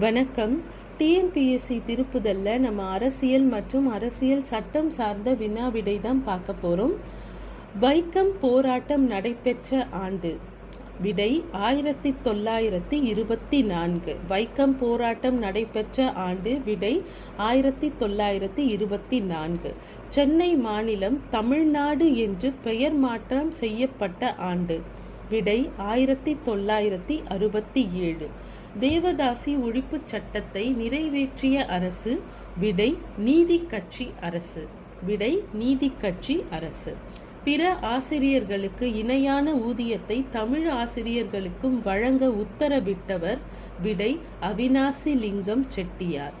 வணக்கம். டிஎன்பிஎஸ்சி திருப்புதல்ல நம்ம அரசியல் மற்றும் அரசியல் சட்டம் சார்ந்த வினா விடை தான் பார்க்க போகிறோம் வைக்கம் போராட்டம் நடைபெற்ற ஆண்டு. விடை ஆயிரத்தி தொள்ளாயிரத்தி இருபத்தி நான்கு. வைக்கம் போராட்டம் நடைபெற்ற ஆண்டு விடை ஆயிரத்தி தொள்ளாயிரத்தி இருபத்தி நான்கு. சென்னை மாநிலம் தமிழ்நாடு என்று பெயர் மாற்றம் செய்யப்பட்ட ஆண்டு. விடை ஆயிரத்தி தொள்ளாயிரத்தி அறுபத்தி ஏழு. தேவதாசி ஒழிப்புச் சட்டத்தை நிறைவேற்றிய அரசு விடை நீதி கட்சி அரசு விடை நீதி கட்சி அரசு. பிற ஆசிரியர்களுக்கு இணையான ஊதியத்தை தமிழ் ஆசிரியர்களுக்கும் வழங்க உத்தரவிட்டவர் விடை அவினாசி லிங்கம் செட்டியார்.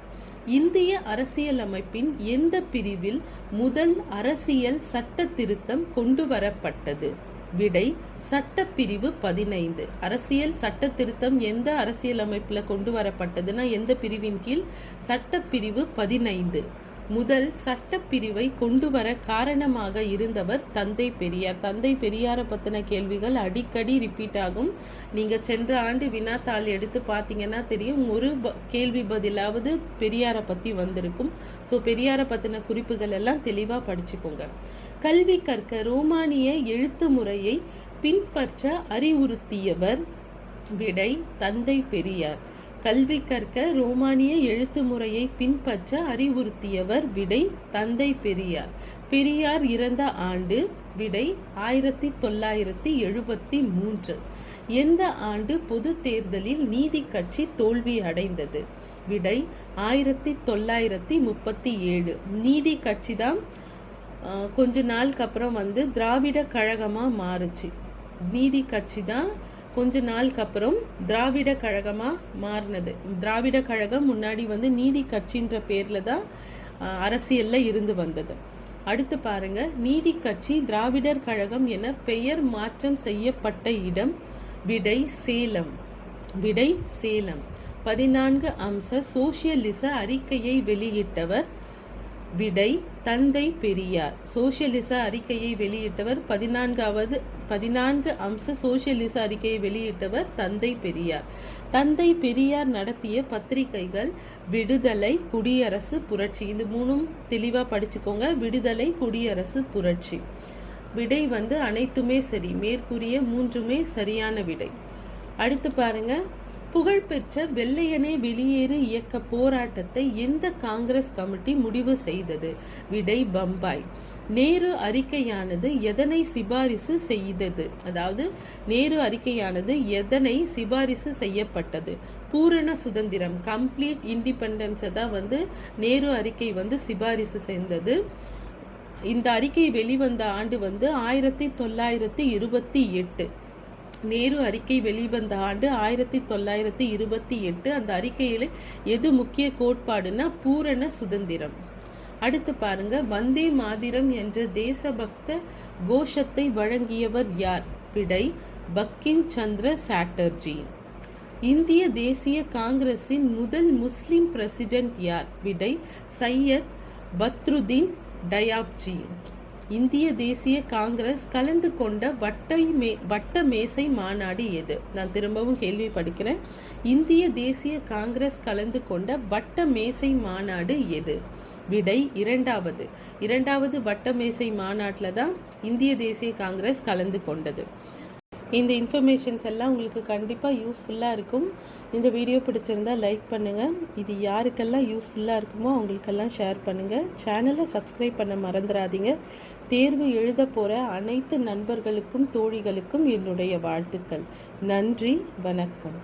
இந்திய அரசியலமைப்பின் எந்த பிரிவில் முதல் அரசியல் சட்ட திருத்தம் கொண்டு வரப்பட்டது விடை சட்டப்பிரிவு பதினைந்து. அரசியல் சட்ட திருத்தம் எந்த அரசியலமைப்பில் கொண்டு வரப்பட்டதுன்னா எந்த பிரிவின் கீழ்? சட்டப்பிரிவு பதினைந்து. முதல் சட்டப்பிரிவை கொண்டு வர காரணமாக இருந்தவர் தந்தை பெரியார். தந்தை பெரியாரை பற்றின கேள்விகள் அடிக்கடி ரிப்பீட் ஆகும். நீங்கள் சென்ற ஆண்டு வினாத்தாள் எடுத்து பார்த்தீங்கன்னா தெரியும். ஒரு ப- கேள்வி பதிலாவது பெரியாரை பற்றி வந்திருக்கும். ஸோ பெரியாரை பற்றின குறிப்புகள் எல்லாம் தெளிவாக படிச்சுக்கோங்க. கல்வி கற்க ரோமானிய எழுத்து முறையை பின்பற்ற அறிவுறுத்தியவர். விடை தந்தை பெரியார். கல்வி கற்க ரோமானிய எழுத்து முறையை பின்பற்ற அறிவுறுத்தியவர். விடை தந்தை பெரியார். பெரியார் இறந்த ஆண்டு விடை ஆயிரத்தி தொள்ளாயிரத்தி எழுபத்தி மூன்று. எந்த ஆண்டு பொது தேர்தலில் நீதி கட்சி தோல்வி அடைந்தது? விடை ஆயிரத்தி தொள்ளாயிரத்தி முப்பத்தி ஏழு. நீதி கட்சி தான் கொஞ்ச நாளுக்கு அப்புறம் வந்து திராவிட கழகமாக மாறுச்சு. நீதி கட்சி தான் கொஞ்ச நாளுக்கு அப்புறம் திராவிட கழகமாக மாறினது. திராவிட கழகம் முன்னாடி வந்து நீதி கட்சின்ற பேரில் தான் அரசியலில் இருந்து வந்தது. அடுத்து பாருங்க நீதி கட்சி திராவிடர் கழகம் என பெயர் மாற்றம் செய்யப்பட்ட இடம் விடை சேலம். விடை சேலம். பதினான்கு அம்ச சோசியலிச அறிக்கையை வெளியிட்டவர் விடை தந்தை பெரியார். சோசியலிச அறிக்கையை வெளியிட்டவர் பதினான்காவது பதினான்கு அம்ச சோசியலிச அறிக்கையை வெளியிட்டவர் தந்தை பெரியார். தந்தை பெரியார் நடத்திய பத்திரிகைகள் விடுதலை குடியரசு புரட்சி. இது மூணும் தெளிவாக படிச்சுக்கோங்க. விடுதலை குடியரசு புரட்சி. விடை வந்து அனைத்துமே சரி. மேற்கூறிய மூன்றுமே சரியான விடை. அடுத்து பாருங்கள் புகழ்பெற்ற வெள்ளையனே வெளியேறு இயக்க போராட்டத்தை எந்த காங்கிரஸ் கமிட்டி முடிவு செய்தது? விடை பம்பாய். நேரு அறிக்கையானது எதனை சிபாரிசு செய்தது? அதாவது நேரு அறிக்கையானது எதனை சிபாரிசு செய்யப்பட்டது? பூரண சுதந்திரம் கம்ப்ளீட் இண்டிபெண்டன்ஸை தான் வந்து நேரு அறிக்கை வந்து சிபாரிசு செய்தது. இந்த அறிக்கை வெளிவந்த ஆண்டு வந்து ஆயிரத்தி தொள்ளாயிரத்தி இருபத்தி எட்டு. நேரு அறிக்கை வெளிவந்த ஆண்டு ஆயிரத்தி தொள்ளாயிரத்தி இருபத்தி எட்டு. அந்த அறிக்கையில் எது முக்கிய கோட்பாடுனா பூரண சுதந்திரம். அடுத்து பாருங்க வந்தே மாதிரம் என்ற தேசபக்த கோஷத்தை வழங்கியவர் யார்? விடை பக்கிம் சந்திர சாட்டர்ஜி. இந்திய தேசிய காங்கிரஸின் முதல் முஸ்லிம் பிரசிடென்ட் யார்? விடை சையத் பத்ருதீன் டயாப்ஜி. இந்திய தேசிய காங்கிரஸ் கலந்து கொண்ட வட்டை மே வட்ட மேசை மாநாடு எது? நான் திரும்பவும் கேள்வி படிக்கிறேன். இந்திய தேசிய காங்கிரஸ் கலந்து கொண்ட வட்ட மேசை மாநாடு எது? விடை இரண்டாவது. இரண்டாவது வட்ட மேசை மாநாட்டில் தான் இந்திய தேசிய காங்கிரஸ் கலந்து கொண்டது. இந்த இன்ஃபர்மேஷன்ஸ் எல்லாம் உங்களுக்கு கண்டிப்பாக யூஸ்ஃபுல்லாக இருக்கும். இந்த வீடியோ பிடிச்சிருந்தா லைக் பண்ணுங்கள் இது யாருக்கெல்லாம் யூஸ்ஃபுல்லாக இருக்குமோ அவங்களுக்கெல்லாம் ஷேர் பண்ணுங்கள் சேனலை சப்ஸ்கிரைப் பண்ண மறந்துடாதீங்க. தேர்வு எழுத போகிற அனைத்து நண்பர்களுக்கும் தோழிகளுக்கும் என்னுடைய வாழ்த்துக்கள். நன்றி வணக்கம்.